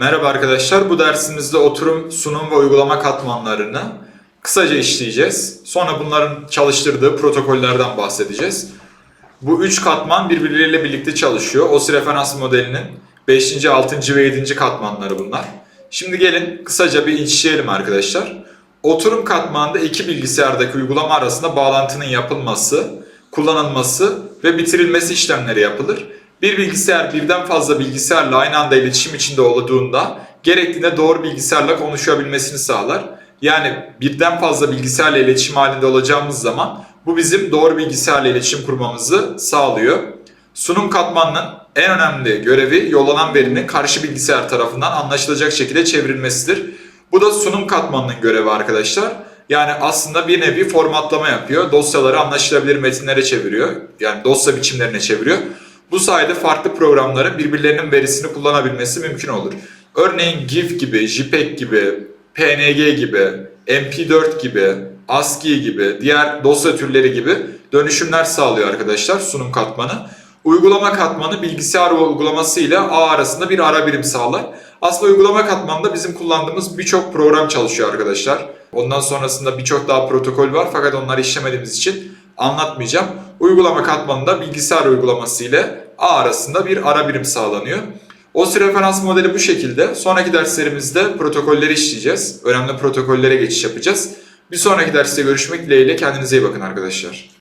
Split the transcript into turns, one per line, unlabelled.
Merhaba arkadaşlar. Bu dersimizde oturum, sunum ve uygulama katmanlarını kısaca işleyeceğiz. Sonra bunların çalıştırdığı protokollerden bahsedeceğiz. Bu üç katman birbirleriyle birlikte çalışıyor. OSI referans modelinin 5. 6. ve 7. katmanları bunlar. Şimdi gelin kısaca bir işleyelim arkadaşlar. Oturum katmanında iki bilgisayardaki uygulama arasında bağlantının yapılması, kullanılması ve bitirilmesi işlemleri yapılır. Bir bilgisayar birden fazla bilgisayarla aynı anda iletişim içinde olduğunda gerektiğinde doğru bilgisayarla konuşabilmesini sağlar. Yani birden fazla bilgisayarla iletişim halinde olacağımız zaman bu bizim doğru bilgisayarla iletişim kurmamızı sağlıyor. Sunum katmanının en önemli görevi yollanan verinin karşı bilgisayar tarafından anlaşılacak şekilde çevrilmesidir. Bu da sunum katmanının görevi arkadaşlar. Yani aslında bir nevi formatlama yapıyor. Dosyaları anlaşılabilir metinlere çeviriyor. Yani dosya biçimlerine çeviriyor. Bu sayede farklı programların birbirlerinin verisini kullanabilmesi mümkün olur. Örneğin GIF gibi, JPEG gibi, PNG gibi, MP4 gibi, ASCII gibi, diğer dosya türleri gibi dönüşümler sağlıyor arkadaşlar sunum katmanı. Uygulama katmanı bilgisayar uygulaması ile ağ arasında bir ara birim sağlar. Aslında uygulama katmanında bizim kullandığımız birçok program çalışıyor arkadaşlar. Ondan sonrasında birçok daha protokol var fakat onları işlemediğimiz için anlatmayacağım. Uygulama katmanında bilgisayar uygulaması ile ağ arasında bir ara birim sağlanıyor. OSI referans modeli bu şekilde. Sonraki derslerimizde protokolleri işleyeceğiz. Önemli protokollere geçiş yapacağız. Bir sonraki derste görüşmek dileğiyle kendinize iyi bakın arkadaşlar.